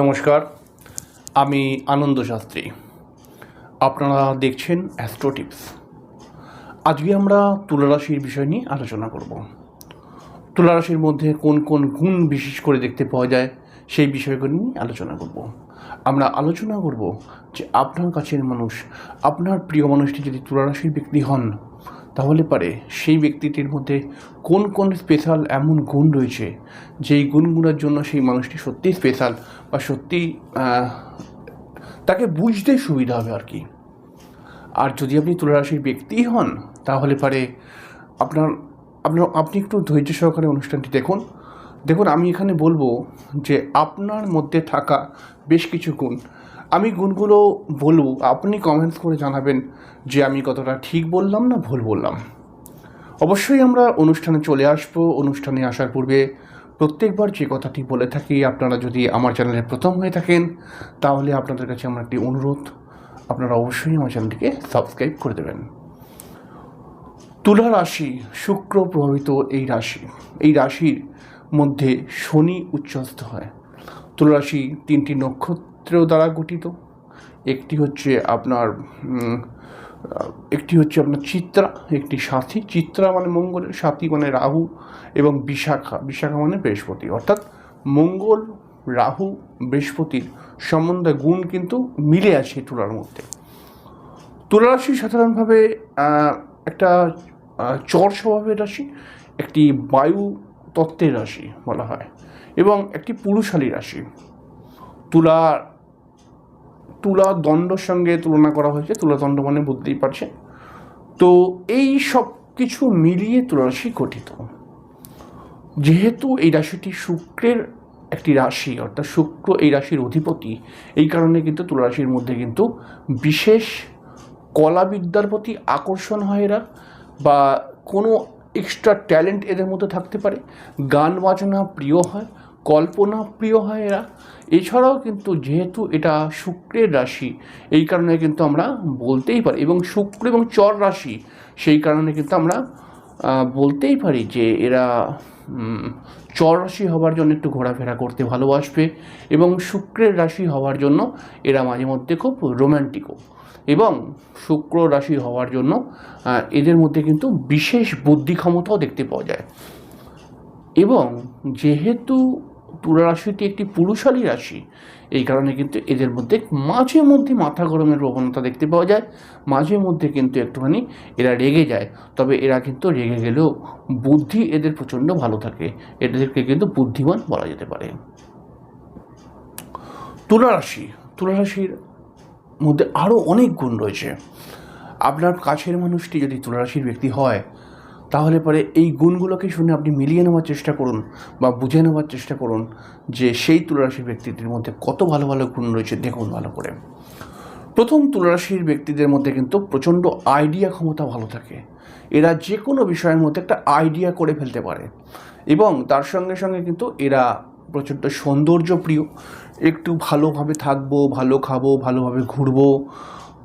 নমস্কার, আমি আনন্দ শাস্ত্রী। আপনারা দেখছেন অ্যাস্ট্রো টিপস আজকে আমরা তুলা রাশির বিষয় নিয়ে আলোচনা করব। তুলা রাশির মধ্যে কোন কোন গুণ বিশেষ করে দেখতে পাওয়া যায়, সেই বিষয়গুলো নিয়ে আলোচনা করব। আমরা আলোচনা করব যে আপনার কাছের মানুষ, আপনার প্রিয় মানুষটি যদি তুলা রাশির ব্যক্তি হন তাহলে পারে সেই ব্যক্তিটির মধ্যে কোন কোন স্পেশাল এমন গুণ রয়েছে, যেই গুণগুলোর জন্য সেই মানুষটি সত্যিই স্পেশাল বা সত্যি তাকে বুঝতে সুবিধা হবে আর কি। আর যদি আপনি তুলারাশির ব্যক্তিই হন, তাহলে পারে আপনার আপনার, আপনি একটু ধৈর্য সহকারে অনুষ্ঠানটি দেখুন। দেখুন, আমি এখানে বলব যে আপনার মধ্যে থাকা বেশ কিছু গুণ আমি গুণগুলো বলব। আপনি কমেন্টস করে জানাবেন যে আমি কতটা ঠিক বললাম না ভুল বললাম। অবশ্যই আমরা অনুষ্ঠানে চলে আসব। অনুষ্ঠানে আসার পূর্বে প্রত্যেকবার যে কথাটি বলে থাকি, আপনারা যদি আমার চ্যানেলে প্রথম হয়ে থাকেন, তাহলে আপনাদের কাছে আমার একটি অনুরোধ। আপনারা অবশ্যই আমার চ্যানেলটিকে সাবস্ক্রাইব করে দেবেন। তুলা রাশি, শুক্র প্রভাবিত এই রাশি। এই রাশির মধ্যে শনি উচ্চস্থ হয়। তুলা রাশি তিনটি নক্ষত্র দ্বারা গঠিত। একটি হচ্ছে আপনার একটি হচ্ছে আপনার চিত্রা, একটি সাথী। চিত্রা মানে মঙ্গলের সাথী মানে রাহু এবং বিশাখা। বিশাখা মানে বৃহস্পতি। অর্থাৎ মঙ্গল, রাহু, বৃহস্পতির সম্বন্ধে গুণ কিন্তু মিলে আছে তুলার মধ্যে। তুলা রাশি সাধারণভাবে একটা চর স্বভাবের রাশি, একটি বায়ু তত্ত্বের রাশি বলা হয়, এবং একটি পুরুষালী রাশি। তুলা তুলা দণ্ডর সঙ্গে তুলনা করা হয়েছে। তুলা দণ্ড মানে বুঝতেই পারছেন। তো এই সব কিছু মিলিয়ে তুলারাশি গঠিত। যেহেতু এই রাশিটি শুক্রের একটি রাশি, অর্থাৎ শুক্র এই রাশির অধিপতি, এই কারণে কিন্তু তুলারাশির মধ্যে কিন্তু বিশেষ কলাবিদ্যার প্রতি আকর্ষণ হয় এরা বা কোনো এক্সট্রা ট্যালেন্ট এদের মধ্যে থাকতে পারে। গান বাজনা প্রিয় হয় কল্পনা প্রিয় হয় এরা। এছাড়াও কিন্তু যেহেতু এটা শুক্রের রাশি, এই কারণে কিন্তু আমরা বলতেই পারি, এবং শুক্র এবং চর রাশি, সেই কারণে কিন্তু আমরা বলতেই পারি যে এরা চর রাশি হওয়ার জন্য একটু ঘোরাফেরা করতে ভালোবাসবে, এবং শুক্রের রাশি হওয়ার জন্য এরা মাঝে মধ্যে খুব রোম্যান্টিকও এবং শুক্র রাশি হওয়ার জন্য এদের মধ্যে কিন্তু বিশেষ বুদ্ধি ক্ষমতাও দেখতে পাওয়া যায়। এবং যেহেতু তুলা রাশিটি একটি পুরুষালী রাশি। এই কারণে কিন্তু এদের মধ্যে মাঝে মধ্যে মাথা গরমের প্রবণতা দেখতে পাওয়া যায়, মাঝে মধ্যে কিন্তু একটুখানি এরা রেগে যায়। তবে এরা কিন্তু রেগে গেলেও বুদ্ধি এদের প্রচণ্ড ভালো থাকে। এদেরকে কিন্তু বুদ্ধিমান বলা যেতে পারে। তুলা রাশি, তুলা রাশির মধ্যে আরও অনেক গুণ রয়েছে। আপনার কাছের মানুষটি যদি তুলা রাশির ব্যক্তি হয় তাহলে পরে এই গুণগুলোকে শুনে আপনি মিলিয়ে নেওয়ার চেষ্টা করুন বা বুঝে নেওয়ার চেষ্টা করুন যে সেই তুলারাশির ব্যক্তিটির মধ্যে কত ভালো ভালো গুণ রয়েছে। দেখুন ভালো করে। প্রথম তুলারাশির ব্যক্তিদের মধ্যে কিন্তু প্রচণ্ড আইডিয়া ক্ষমতা ভালো থাকে। এরা যে কোনো বিষয়ের মধ্যে একটা আইডিয়া করে ফেলতে পারে। এবং তার সঙ্গে সঙ্গে কিন্তু এরা প্রচণ্ড সৌন্দর্য প্রিয় একটু ভালোভাবে থাকব, ভালো খাব, ভালোভাবে ঘুরবো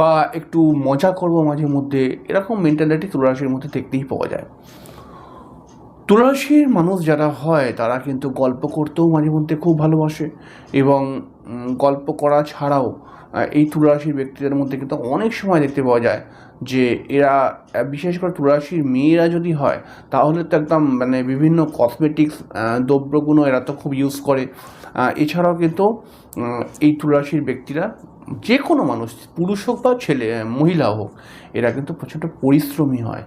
বা একটু মজা করব মাঝে মধ্যে, এরকম মেন্টালিটি তুলারাশির মধ্যে দেখতেই পাওয়া যায়। তুলারাশির মানুষ যারা হয়, তারা কিন্তু গল্প করতেও মাঝে মধ্যে খুব ভালোবাসে এবং গল্প করা ছাড়াও এই তুলারাশির ব্যক্তিদের মধ্যে কিন্তু অনেক সময় দেখতে পাওয়া যায় যে, এরা বিশেষ করে তুলারাশির মেয়েরা যদি হয়, তাহলে তো একদম মানে বিভিন্ন কসমেটিক্স দ্রব্যগুলো এরা তো খুব ইউজ করে। এছাড়াও কিন্তু এই তুলারাশির ব্যক্তিরা যে কোনো মানুষ, পুরুষ হোক বা ছেলে, মহিলা হোক, এরা কিন্তু প্রচণ্ড পরিশ্রমী হয়।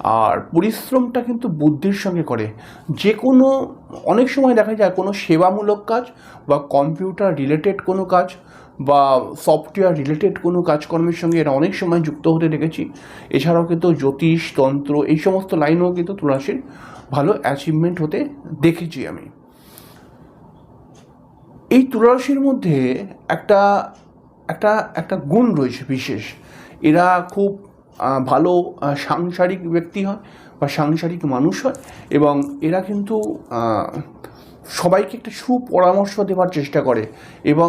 আর পরিশ্রমটা কিন্তু বুদ্ধির সঙ্গে করে। যে কোনো অনেক সময় দেখা যায় কোনো সেবামূলক কাজ বা কম্পিউটার রিলেটেড কোনো কাজ বা সফটওয়্যার রিলেটেড কোনো কাজকর্মের সঙ্গে এরা অনেক সময় যুক্ত হতে দেখেছি। এছাড়াও কিন্তু জ্যোতিষ, তন্ত্র, এই সমস্ত লাইনেও কিন্তু তুলাসীর ভালো অ্যাচিভমেন্ট হতে দেখেছি আমি। এই তুলারাশির মধ্যে একটা একটা একটা গুণ রয়েছে বিশেষ। এরা খুব ভালো সাংসারিক ব্যক্তি হয় বা সাংসারিক মানুষ হয় এবং এরা কিন্তু সবাইকে একটা সুপরামর্শ দেওয়ার চেষ্টা করে এবং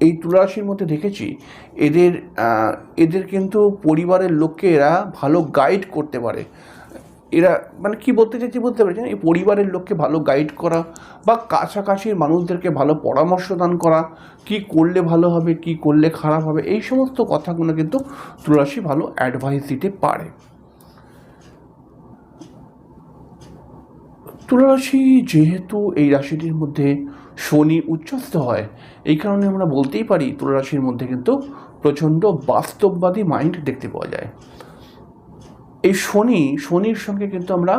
এই তুলারাশির মধ্যে দেখেছি, এদের এদের কিন্তু পরিবারের লোককে এরা ভালো গাইড করতে পারে। এরা মানে কি বলতে চাইছি বুঝতে পেরেছেন? এই পরিবারের লোককে ভালো গাইড করা বা কাছাকাছির মানুষদেরকে ভালো পরামর্শ দান করা, কি করলে ভালো হবে, কি করলে খারাপ হবে, এই সমস্ত কথাগুলো কিন্তু তুলাসী ভালো অ্যাডভাইস দিতে পারে। তুলারাশি যেহেতু এই রাশিটির মধ্যে শনি উচ্চস্থ হয়, এই কারণে আমরা বলতেই পারি তুলারাশির মধ্যে কিন্তু প্রচণ্ড বাস্তববাদী মাইন্ড দেখতে পাওয়া যায়। এই শনি, শনির সঙ্গে কিন্তু আমরা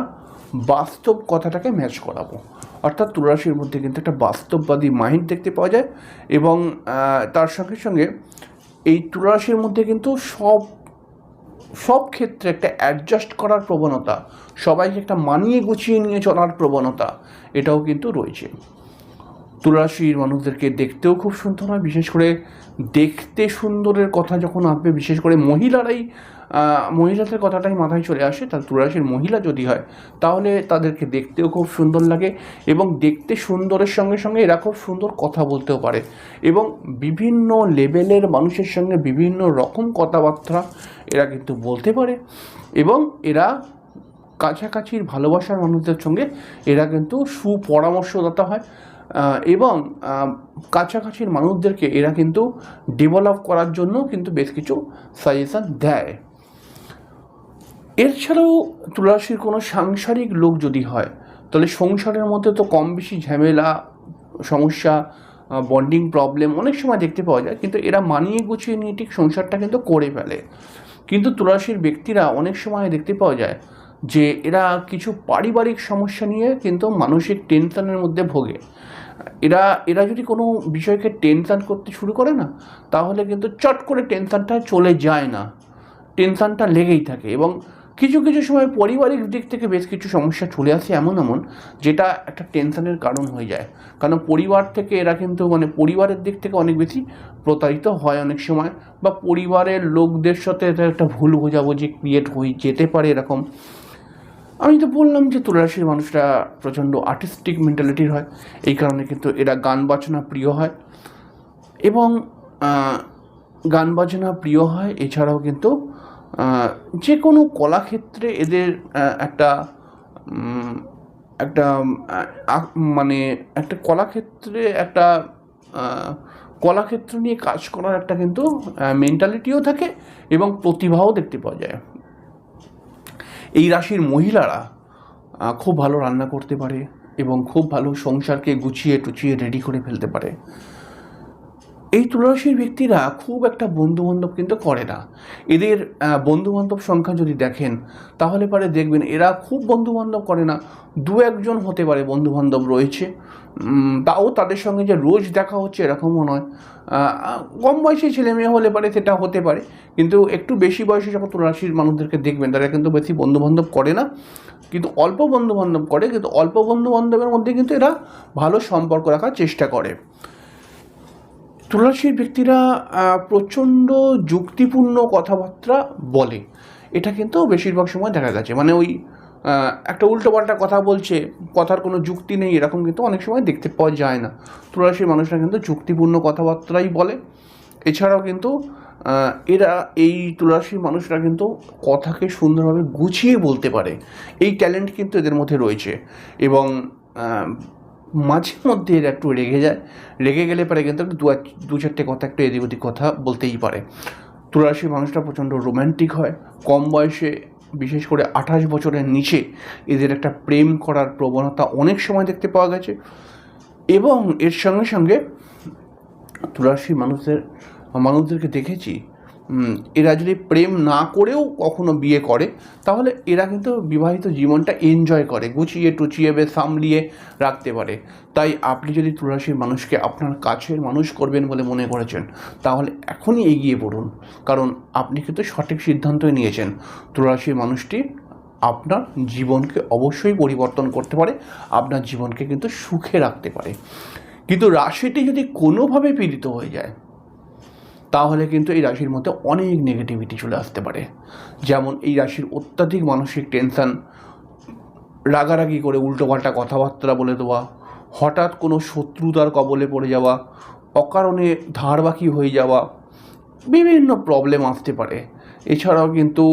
বাস্তব কথাটাকে ম্যাচ করাবো। অর্থাৎ তুলারাশির মধ্যে কিন্তু একটা বাস্তববাদী মাইন্ড দেখতে পাওয়া যায় এবং তার সঙ্গে সঙ্গে এই তুলারাশির মধ্যে কিন্তু সব সব ক্ষেত্রে একটা অ্যাডজাস্ট করার প্রবণতা, সবাইকে একটা মানিয়ে গুছিয়ে নিয়ে চলার প্রবণতা এটাও কিন্তু রয়েছে। তুলারাশির মানুষদেরকে দেখতেও খুব সুন্দর হয়। বিশেষ করে দেখতে সুন্দরের কথা যখন আসবে, বিশেষ করে মহিলারাই মহিলাদের কথাটাই মাথায় চলে আসে তার তুলারাশির মহিলা যদি হয়, তাহলে তাদেরকে দেখতেও খুব সুন্দর লাগে এবং দেখতে সুন্দরের সঙ্গে সঙ্গে এরা খুব সুন্দর কথা বলতেও পারে এবং বিভিন্ন লেভেলের মানুষের সঙ্গে বিভিন্ন রকম কথাবার্তা এরা কিন্তু বলতে পারে এবং এরা কাছাকাছির ভালোবাসার মানুষদের সঙ্গে এরা কিন্তু সুপরামর্শদাতা হয়। এবং কাছাকাছির মানুষদেরকে এরা কিন্তু ডেভেলপ করার জন্য কিন্তু বেশ কিছু সাজেশন দেয়। এছাড়াও তুলারাশির কোনো সাংসারিক লোক যদি হয়, তাহলে সংসারের মধ্যে তো কম বেশি ঝামেলা, সমস্যা বন্ডিং প্রবলেম অনেক সময় দেখতে পাওয়া যায়, কিন্তু এরা মানিয়ে গুছিয়ে নিয়ে ঠিক সংসারটা কিন্তু করে ফেলে। কিন্তু তুলারাশির ব্যক্তিরা অনেক সময় দেখতে পাওয়া যায় যে, এরা কিছু পারিবারিক সমস্যা নিয়ে কিন্তু মানসিক টেনশনের মধ্যে ভোগে। এরা এরা যদি কোনো বিষয়কে টেনশান করতে শুরু করে না, তাহলে কিন্তু চট করে টেনশনটা চলে যায় না। টেনশানটা লেগেই থাকে এবং কিছু কিছু সময় পারিবারিক দিক থেকে বেশ কিছু সমস্যা চলে আসে এমন এমন যেটা একটা টেনশানের কারণ হয়ে যায়। কারণ পরিবার থেকে এরা কিন্তু মানে পরিবারের দিক থেকে অনেক বেশি প্রতারিত হয় অনেক সময় বা পরিবারের লোকদের সাথে একটা ভুল বোঝাবুঝি ক্রিয়েট হয়ে যেতে পারে এরকম। আমি তো বললাম যে তুলারাশির মানুষরা প্রচণ্ড আর্টিস্টিক মেন্টালিটির হয়। এই কারণে কিন্তু এরা গান বাজনা প্রিয় হয়। এবং গান বাজনা প্রিয় হয়, এছাড়াও কিন্তু যে কোনো কলাক্ষেত্রে এদের একটা একটা মানে একটা কলাক্ষেত্রে একটা কলাক্ষেত্র নিয়ে কাজ করার একটা কিন্তু মেন্টালিটিও থাকে এবং প্রতিভাও দেখতে পাওয়া যায়। এই রাশির মহিলারা খুব ভালো রান্না করতে পারে এবং খুব ভালো সংসারকে গুছিয়ে টুচিয়ে রেডি করে ফেলতে পারে। এই তুলারাশির ব্যক্তিরা খুব একটা বন্ধু বান্ধব কিন্তু করে না। এদের বন্ধু বান্ধব সংখ্যা যদি দেখেন, তাহলে পরে দেখবেন এরা খুব বন্ধু বান্ধব করে না। দু একজন হতে পারে বন্ধু বান্ধব রয়েছে তাও তাদের সঙ্গে যে রোজ দেখা হচ্ছে এরকমও নয়। কম বয়সী ছেলে মেয়ে হলে পারে সেটা হতে পারে। কিন্তু একটু বেশি বয়সে যখন তুলারাশির মানুষদেরকে দেখবেন, তারা কিন্তু বেশি বন্ধু বান্ধব করে না। কিন্তু অল্প বন্ধু বান্ধব করে, কিন্তু অল্প বন্ধু বান্ধবের মধ্যে কিন্তু এরা ভালো সম্পর্ক রাখার চেষ্টা করে। তুলারাশির ব্যক্তিরা প্রচণ্ড যুক্তিপূর্ণ কথাবার্তা বলে। এটা কিন্তু বেশিরভাগ সময় দেখা গেছে। মানে ওই একটা উল্টোপাল্টা কথা বলছে, কথার কোনো যুক্তি নেই, এরকম কিন্তু অনেক সময় দেখতে পাওয়া যায় না। তুলারাশির মানুষরা কিন্তু যুক্তিপূর্ণ কথাবার্তাই বলে। এছাড়াও কিন্তু এরা, এই তুলারাশির মানুষরা কিন্তু কথাকে সুন্দরভাবে গুছিয়ে বলতে পারে। এই ট্যালেন্ট কিন্তু এদের মধ্যে রয়েছে। এবং মাঝে মধ্যে এরা একটু রেগে যায়। রেগে গেলে পরে কিন্তু একটু দু চারটে কথা, একটু এদিক ওদিক কথা বলতেই পারে। তুলারাশির মানুষটা প্রচণ্ড রোম্যান্টিক হয়। কম বয়সে, বিশেষ করে আঠাশ বছরের নিচে এদের একটা প্রেম করার প্রবণতা অনেক সময় দেখতে পাওয়া গেছে। এবং এর সঙ্গে সঙ্গে তুলারাশি মানুষদের, মানুষদেরকে দেখেছি এরা যদি প্রেম না করেও কখনো বিয়ে করে, তাহলে এরা কিন্তু বিবাহিত জীবনটা এনজয় করে, গুছিয়ে টুচিয়ে বেশ সামলিয়ে রাখতে পারে। তাই আপনি যদি তুলারাশির মানুষকে আপনার কাছের মানুষ করবেন বলে মনে করেছেন, তাহলে এখনই এগিয়ে পড়ুন। কারণ আপনি কিন্তু সঠিক সিদ্ধান্তই নিয়েছেন। তুলারাশির মানুষটি আপনার জীবনকে অবশ্যই পরিবর্তন করতে পারে, আপনার জীবনকে কিন্তু সুখে রাখতে পারে। কিন্তু রাশিটি যদি কোনোভাবে পীড়িত হয়ে যায় তাহলে কিন্তু এই রাশির মধ্যে অনেক নেগেটিভিটি চলে আসতে পারে। যেমন এই রাশির অত্যাধিক মানসিক টেনশন রাগারাগি করে উল্টোপাল্টা কথাবার্তা বলে দেওয়া, হঠাৎ কোনো শত্রুতার কবলে পড়ে যাওয়া, অকারণে ধার বাকি হয়ে যাওয়া, বিভিন্ন প্রবলেম আসতে পারে। এছাড়াও কিন্তু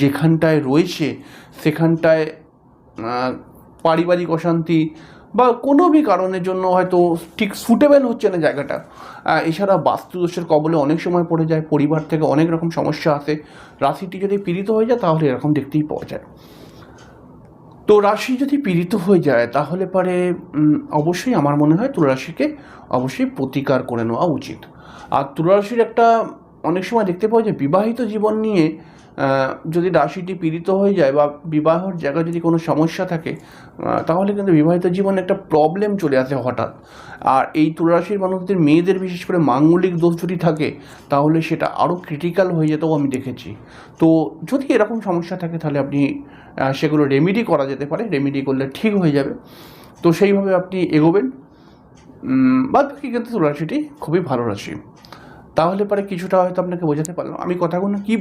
যেখানটায় রয়েছে, সেখানটায় পারিবারিক অশান্তি বা কোনো বি কারণের জন্য হয়তো ঠিক সুটেবেল হচ্ছে না জায়গাটা। এছাড়া বাস্তুদোষের কবলে অনেক সময় পড়ে যায়, পরিবার থেকে অনেক রকম সমস্যা আসে। রাশিটি যদি পীড়িত হয়ে যায়, তাহলে এরকম দেখতেই পাওয়া যায়। তো রাশি যদি পীড়িত হয়ে যায়, তাহলে পরে অবশ্যই আমার মনে হয় তুলারাশিকে অবশ্যই প্রতিকার করে নেওয়া উচিত। আর তুলারাশির একটা অনেক সময় দেখতে পাওয়া যায়, বিবাহিত জীবন নিয়ে যদি রাশিটি পীড়িত হয়ে যায় বা বিবাহের জায়গায় যদি কোনো সমস্যা থাকে তাহলে কিন্তু বিবাহিত জীবনে একটা প্রবলেম চলে আসে হঠাৎ। আর এই তুলারাশির মানুষদের মেয়েদের বিশেষ করে মাঙ্গলিক দোষ যদি থাকে, তাহলে সেটা আরও ক্রিটিক্যাল হয়ে যেতেও আমি দেখেছি। তো যদি এরকম সমস্যা থাকে, তাহলে আপনি সেগুলো রেমিডি করা যেতে পারে। রেমিডি করলে ঠিক হয়ে যাবে। তো সেইভাবে আপনি এগোবেন। বাদ বাকি কিন্তু তুলারাশিটি খুবই ভালো রাশি। তাহলে পরে কিছুটা হয়তো আপনাকে বোঝাতে পারলাম। আমি কথাগুলো কি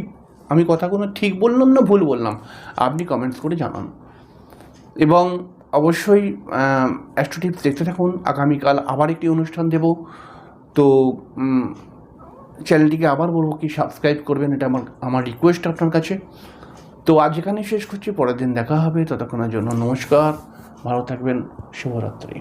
আমি কথাগুলো ঠিক বললাম না ভুল বললাম? আপনি কমেন্টস করে জানান। এবং অবশ্যই অ্যাস্ট্রো টিপস দেখতে থাকুন। আগামীকাল আবার একটি অনুষ্ঠান দেব। তো চ্যানেলটিকে আবার বলব কি সাবস্ক্রাইব করবেন, এটা আমার আমার রিকোয়েস্ট আপনার কাছে। তো আজ এখানে শেষ করছি। পরের দিন দেখা হবে। ততক্ষণের জন্য নমস্কার। ভালো থাকবেন। শুভরাত্রি।